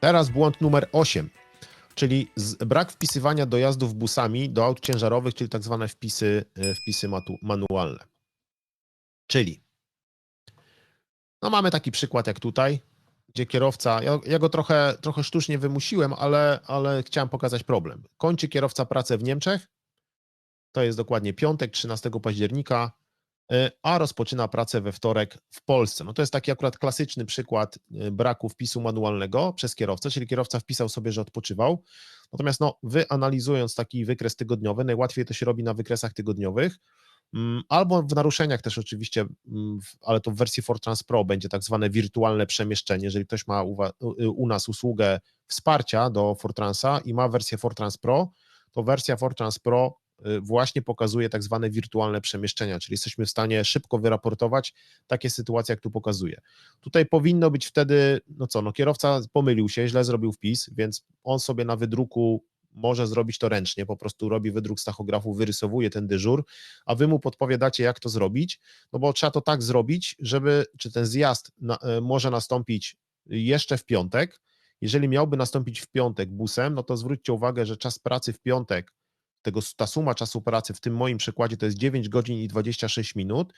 Teraz błąd numer 8, czyli brak wpisywania dojazdów busami do aut ciężarowych, czyli tak zwane wpisy, e, wpisy matu, manualne. Czyli no mamy taki przykład jak tutaj, gdzie kierowca, ja, ja go trochę, trochę sztucznie wymusiłem, ale, ale chciałem pokazać problem. Kończy kierowca pracę w Niemczech, to jest dokładnie piątek, 13 października, a rozpoczyna pracę we wtorek w Polsce. No to jest taki akurat klasyczny przykład y, braku wpisu manualnego przez kierowcę, czyli kierowca wpisał sobie, że odpoczywał. Natomiast no, wy analizując taki wykres tygodniowy, najłatwiej to się robi na wykresach tygodniowych, mm, albo w naruszeniach też oczywiście, mm, ale to w wersji Fortrans Pro będzie tak zwane wirtualne przemieszczenie. Jeżeli ktoś ma u, wa- u- nas usługę wsparcia do Fortransa i ma wersję Fortrans Pro, to wersja Fortrans Pro y, właśnie pokazuje tak zwane wirtualne przemieszczenia, czyli jesteśmy w stanie szybko wyraportować takie sytuacje, jak tu pokazuje. Tutaj powinno być wtedy, no co, no kierowca pomylił się, źle zrobił wpis, więc on sobie na wydruku może zrobić to ręcznie, po prostu robi wydruk z tachografu, wyrysowuje ten dyżur, a wy mu podpowiadacie, jak to zrobić, no bo trzeba to tak zrobić, żeby, czy ten zjazd na, e, może nastąpić jeszcze w piątek, jeżeli miałby nastąpić w piątek busem, no to zwróćcie uwagę, że czas pracy w piątek tego, ta suma czasu pracy w tym moim przykładzie to jest 9 godzin i 26 minut.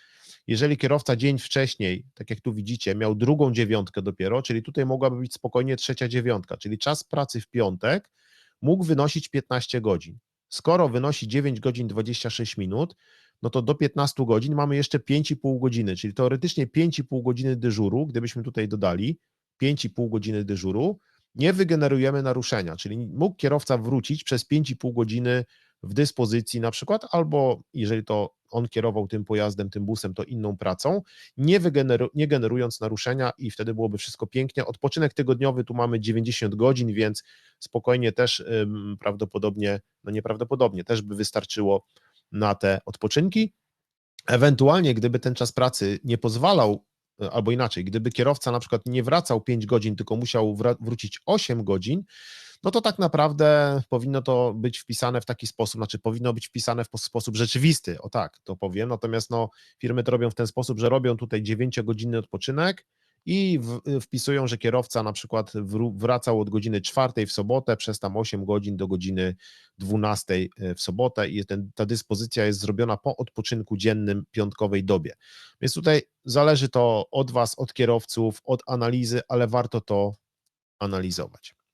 Jeżeli kierowca dzień wcześniej, tak jak tu widzicie, miał drugą dziewiątkę dopiero, czyli tutaj mogłaby być spokojnie trzecia dziewiątka, czyli czas pracy w piątek mógł wynosić 15 godzin. Skoro wynosi 9 godzin 26 minut, no to do 15 godzin mamy jeszcze 5,5 godziny, czyli teoretycznie 5,5 godziny dyżuru, gdybyśmy tutaj dodali 5,5 godziny dyżuru, nie wygenerujemy naruszenia, czyli mógł kierowca wrócić przez 5,5 godziny w dyspozycji na przykład, albo jeżeli to on kierował tym pojazdem, tym busem, to inną pracą, nie, wygeneru, nie generując naruszenia i wtedy byłoby wszystko pięknie. Odpoczynek tygodniowy tu mamy 90 godzin, więc spokojnie też ym, prawdopodobnie, no nieprawdopodobnie, też by wystarczyło na te odpoczynki. Ewentualnie, gdyby ten czas pracy nie pozwalał, e, albo inaczej, gdyby kierowca na przykład nie wracał 5 godzin, tylko musiał wrócić 8 godzin, no to tak naprawdę powinno to być wpisane w taki sposób, znaczy powinno być wpisane w pos- sposób rzeczywisty, o tak, to powiem, natomiast no, firmy to robią w ten sposób, że robią tutaj 9-godzinny odpoczynek i w, wpisują, że kierowca na przykład wracał od godziny 4 w sobotę przez tam 8 godzin do godziny 12 w sobotę i ten, ta dyspozycja jest zrobiona po odpoczynku dziennym piątkowej dobie. Więc tutaj zależy to od Was, od kierowców, od analizy, ale warto to analizować.